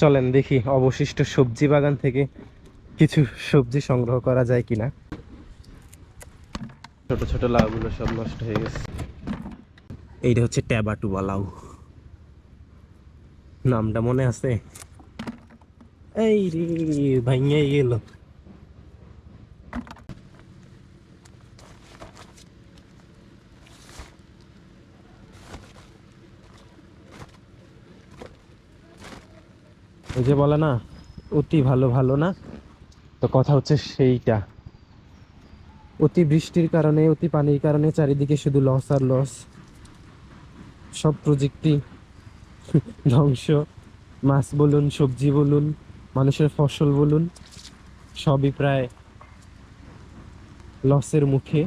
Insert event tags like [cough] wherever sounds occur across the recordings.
চলেন দেখি অবশিষ্ট সবজি বাগান থেকে কিছু সবজি সংগ্রহ করা যায় কিনা। ছোট ছোট লাউগুলো সব নষ্ট হয়ে গেছে। এইটা হচ্ছে ট্যাবাটুবা লাউ। নামটা মনে আছে? এই রে ভাইয়া গেল ওই যে বলে না, অতি ভালো ভালো না? তো কথা হচ্ছে সেইটা। অতি বৃষ্টির কারণে, অতি পানির কারণে চারিদিকে শুধু লস আর লস সব প্রযুক্তি [laughs] ধ্বংস। মাছ বলুন, সবজি বলুন, মানুষের ফসল বলুন, সবই প্রায় লসের মুখে।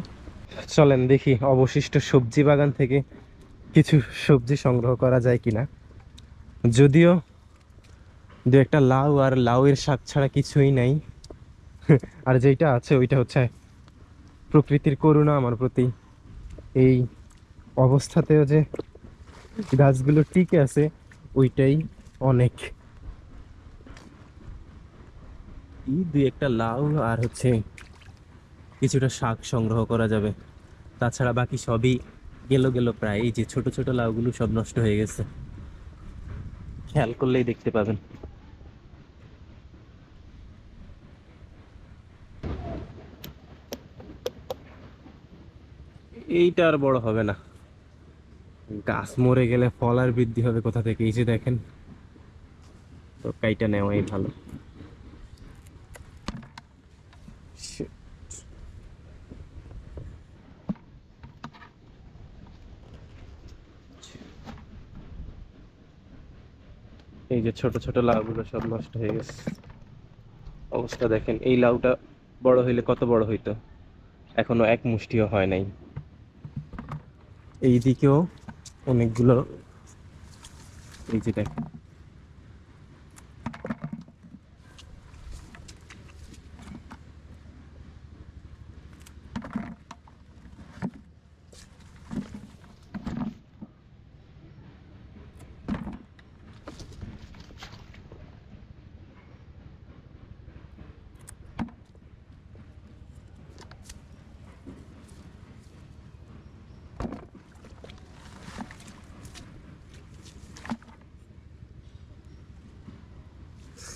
চলেন দেখি, অবশিষ্ট সবজি বাগান থেকে কিছু সবজি সংগ্রহ করা যায় কিনা। যদিও দু একটা লাউ আর লাউয়ের শাক ছাড়া কিছুই নাই। আর যেটা আছে, ওইটা হচ্ছে প্রকৃতির করুণা আমার প্রতি। এই অবস্থাতেও যে গাছগুলো টিকে আছে, ওইটাই অনেক। এই দুই একটা লাউ আর হচ্ছে কিছুটা শাক সংগ্রহ করা যাবে। তাছাড়া বাকি সবই গেল গেল প্রায়। এই যে ছোট ছোট লাউগুলো সব নষ্ট হয়ে গেছে। খেয়াল করলেই দেখতে পাবেন। এইটা আর বড় হবে না। গাছ মরে গেলে ফল আর বৃদ্ধি হবে কোথা থেকে? এই যে দেখেন তো কাইটা নেওয়াই ভালো। এই যে ছোট ছোট লাউগুলো সব নষ্ট হয়ে গেছে। অবস্থা দেখেন, এই লাউটা বড় হইলে কত বড় হইতো? এখনও এক মুষ্টিও হয় নাই। এই দিকেও অনেকগুলো এই যে দেখেন।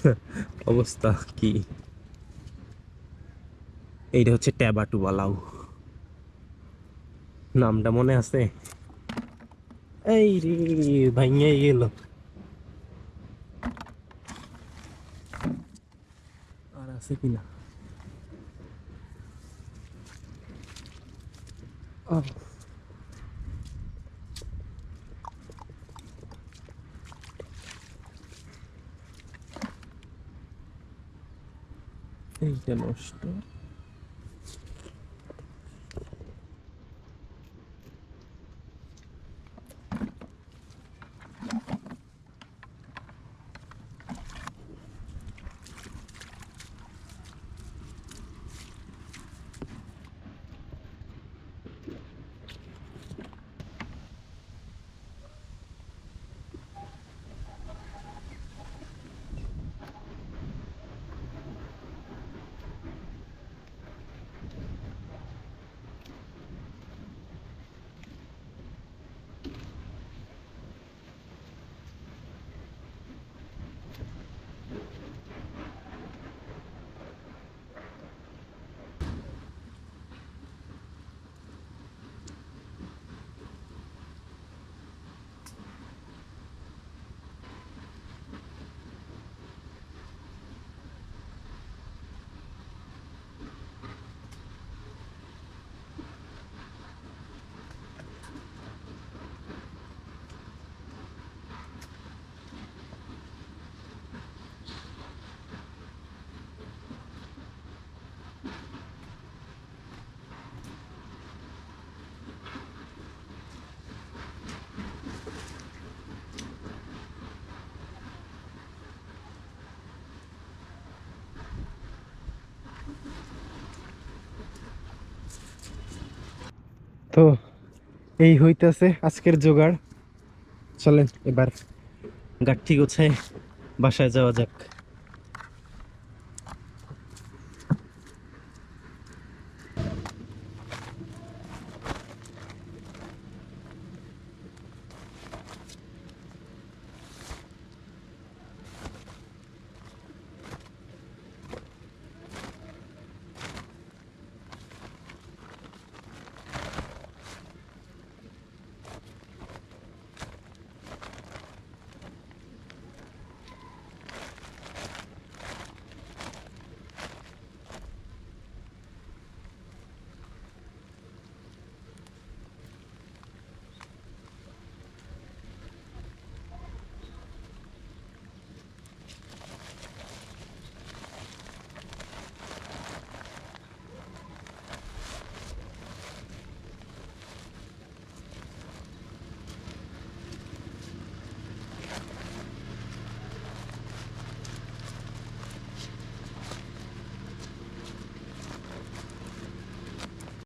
[laughs] অবস্থা কি? এইটা হচ্ছে ট্যাবাটুবা লাউ নামটা মনে আছে? এই রে, ভাইয়া গেল আর আছে কিনা আহ এইটা নষ্ট তো এই হইতেছে আজকের জোগাড়। চলেন এবার গাঠি গোছায় বাসায় যাওয়া যাক।